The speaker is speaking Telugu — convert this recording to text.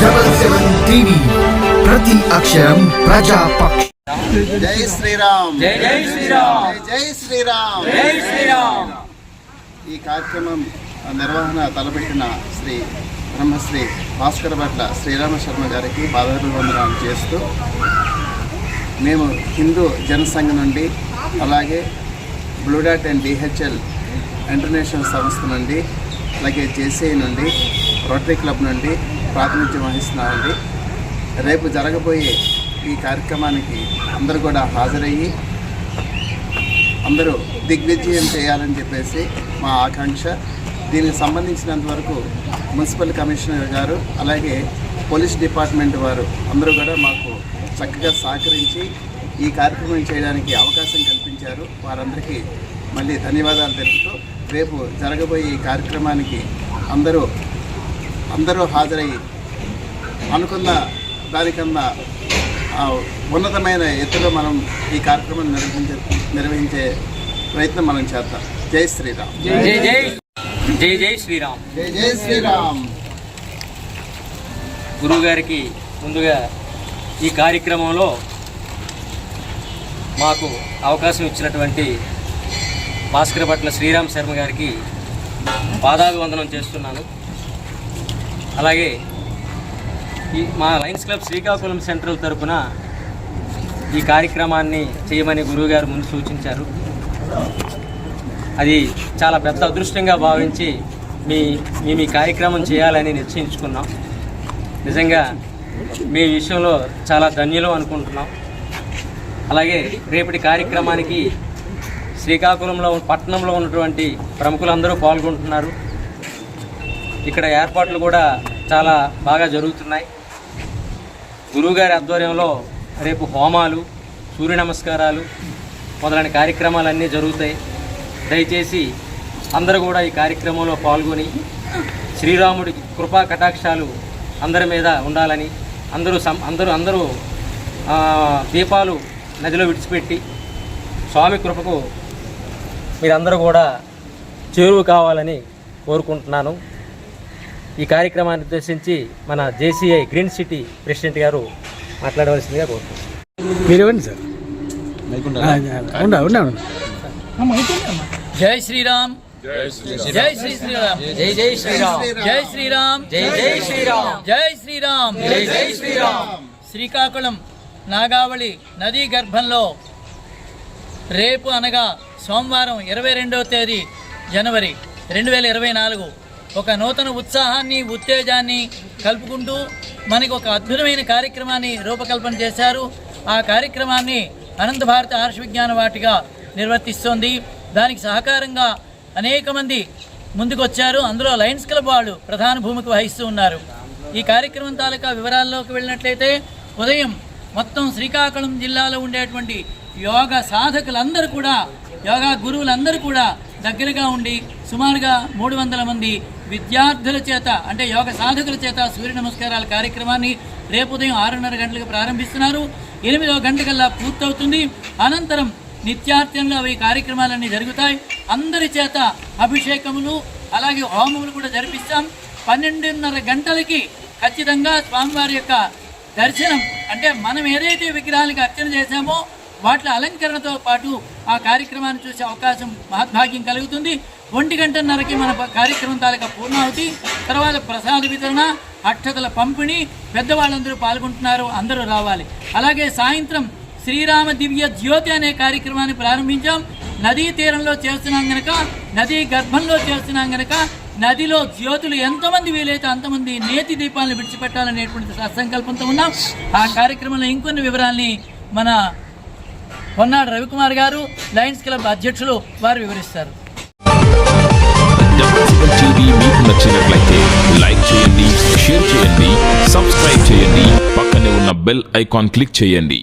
డబల్ సెవెన్ టీవీ ప్రతి అక్షరం ప్రజాపక్ష జై శ్రీరామ్ జై జై శ్రీరామ్ జై శ్రీరామ్ జై శ్రీరామ్ ఈ కార్యక్రమం నిర్వహణ తలపెట్టిన శ్రీ బ్రహ్మశ్రీ భాస్కర్ భట్ల శ్రీరామ శర్మ గారికి పాదాభివందనాలు చేస్తూ మేము హిందూ జనసంఘ నుండి అలాగే బ్లూడాట్ అండ్ డిహెచ్ఎల్ ఇంటర్నేషనల్ సంస్థ నుండి అలాగే జేసీఐ నుండి రోటరీ క్లబ్ నుండి ప్రాతినిధ్యం వహిస్తున్నామండి రేపు జరగబోయే ఈ కార్యక్రమానికి అందరూ కూడా హాజరయ్యి అందరూ దిగ్విజయం చేయాలని చెప్పేసి మా ఆకాంక్ష. దీనికి సంబంధించినంత వరకు మున్సిపల్ కమిషనర్ గారు అలాగే పోలీస్ డిపార్ట్మెంట్ వారు అందరూ కూడా మాకు చక్కగా సహకరించి ఈ కార్యక్రమం చేయడానికి అవకాశం కల్పించారు. వారందరికీ మళ్ళీ ధన్యవాదాలు తెలుపుతూ రేపు జరగబోయే ఈ కార్యక్రమానికి అందరూ అందరూ హాజరయ్యి అనుకున్న దానికన్నా ఉన్నతమైన ఎత్తులో మనం ఈ కార్యక్రమం నిర్వహించే నిర్వహించే ప్రయత్నం మనం చేద్దాం. జై శ్రీరామ్. జై జై శ్రీరామ్. జై జై శ్రీరామ్. గురువు గారికి ముందుగా ఈ కార్యక్రమంలో మాకు అవకాశం ఇచ్చినటువంటి భాస్కర భట్ల శ్రీరామ్ శర్మ గారికి పాదాభివందనం చేస్తున్నాను. అలాగే ఈ మా లయన్స్ క్లబ్ శ్రీకాకుళం సెంట్రల్ తరపున ఈ కార్యక్రమాన్ని చేయమని గురువుగారు ముందు సూచించారు. అది చాలా పెద్ద అదృష్టంగా భావించి మీ మేము ఈ కార్యక్రమం చేయాలని నిశ్చయించుకున్నాం. నిజంగా మీ విషయంలో చాలా ధన్యులు అనుకుంటున్నాం. అలాగే రేపటి కార్యక్రమానికి శ్రీకాకుళంలో పట్టణంలో ఉన్నటువంటి ప్రముఖులందరూ పాల్గొంటున్నారు. ఇక్కడ ఏర్పాట్లు కూడా చాలా బాగా జరుగుతున్నాయి. గురువుగారి ఆధ్వర్యంలో రేపు హోమాలు సూర్య నమస్కారాలు మొదలైన కార్యక్రమాలన్నీ జరుగుతాయి. దయచేసి అందరూ కూడా ఈ కార్యక్రమంలో పాల్గొని శ్రీరాముడి కృపా కటాక్షాలు అందరి మీద ఉండాలని అందరూ సం అందరూ అందరూ ఆ, దీపాలు నదిలో విడిచిపెట్టి స్వామి కృపకు మీరందరూ కూడా చేరువు కావాలని కోరుకుంటున్నాను. ఈ కార్యక్రమాన్ని ఉద్దేశించి మన జేసీఐ గ్రీన్ సిటీ ప్రెసిడెంట్ గారు మాట్లాడవలసిందిగా కోరుతున్నాను మీరు ఇవ్వండి సార్? ఉండా ఉండా ఉండా జై శ్రీరామ్. జై శ్రీ శ్రీరామ్. జై జై శ్రీరామ్. జై శ్రీరామ్. జై జై శ్రీరామ్. జై శ్రీరామ్. జై జై శ్రీరామ్. శ్రీకాకుళం నాగావళి నదీ గర్భంలో రేపు అనగా సోమవారం ఇరవై రెండవ తేదీ జనవరి రెండు వేల ఇరవై నాలుగు ఒక నూతన ఉత్సాహాన్ని ఉత్తేజాన్ని కలుపుకుంటూ మనకి ఒక అద్భుతమైన కార్యక్రమాన్ని రూపకల్పన చేశారు. ఆ కార్యక్రమాన్ని అనంత భారత ఆర్ష విజ్ఞాన వాటిగా నిర్వర్తిస్తోంది. దానికి సహకారంగా అనేక మంది ముందుకొచ్చారు. అందులో లయన్స్ క్లబ్ వాళ్ళు ప్రధాన భూమిక వహిస్తూ ఉన్నారు. ఈ కార్యక్రమం తాలూకా వివరాల్లోకి వెళ్ళినట్లయితే ఉదయం మొత్తం శ్రీకాకుళం జిల్లాలో ఉండేటువంటి యోగ సాధకులందరూ కూడా యోగా గురువులందరూ కూడా దగ్గరగా ఉండి సుమారుగా మూడు వందల మంది విద్యార్థుల చేత అంటే యోగ సాధకుల చేత సూర్య నమస్కారాల కార్యక్రమాన్ని రేపు ఉదయం ఆరున్నర గంటలకు ప్రారంభిస్తున్నారు. ఎనిమిదో గంటకల్లా పూర్తవుతుంది. అనంతరం నిత్యార్థంలో అవి కార్యక్రమాలన్నీ జరుగుతాయి. అందరి చేత అభిషేకములు అలాగే హోమములు కూడా జరిపిస్తాం. పన్నెండున్నర గంటలకి ఖచ్చితంగా స్వామివారి యొక్క దర్శనం అంటే మనం ఏదైతే విగ్రహాలకి అర్చన చేశామో వాటి అలంకరణతో పాటు ఆ కార్యక్రమాన్ని చూసే అవకాశం మహద్భాగ్యం కలుగుతుంది. ఒంటి గంటన్నరకి మన కార్యక్రమం తాలూకా పూర్ణాహుతి తర్వాత ప్రసాద వితరణ అక్షతల పంపిణీ పెద్దవాళ్ళందరూ పాల్గొంటున్నారు అందరూ రావాలి. అలాగే సాయంత్రం శ్రీరామ దివ్య జ్యోతి అనే కార్యక్రమాన్ని ప్రారంభించాం. నదీ తీరంలో చేస్తున్నాం గనక నదీ గర్భంలో చేస్తున్నాం గనక నదిలో జ్యోతులు ఎంతమంది వీలైతే అంతమంది నేతి దీపాలను విడిచిపెట్టాలనేటువంటి సత్సంకల్పంతో ఉన్నాం. ఆ కార్యక్రమంలో ఇంకొన్ని వివరాల్ని మన పొన్నాడు రవికుమార్ గారు లయన్స్ క్లబ్ అధ్యక్షులు వారు వివరిస్తారు. మీకు నచ్చినట్లయితే లైక్ చేయండి షేర్ చేయండి సబ్స్క్రైబ్ చేయండి పక్కనే ఉన్న బెల్ ఐకాన్ క్లిక్ చేయండి.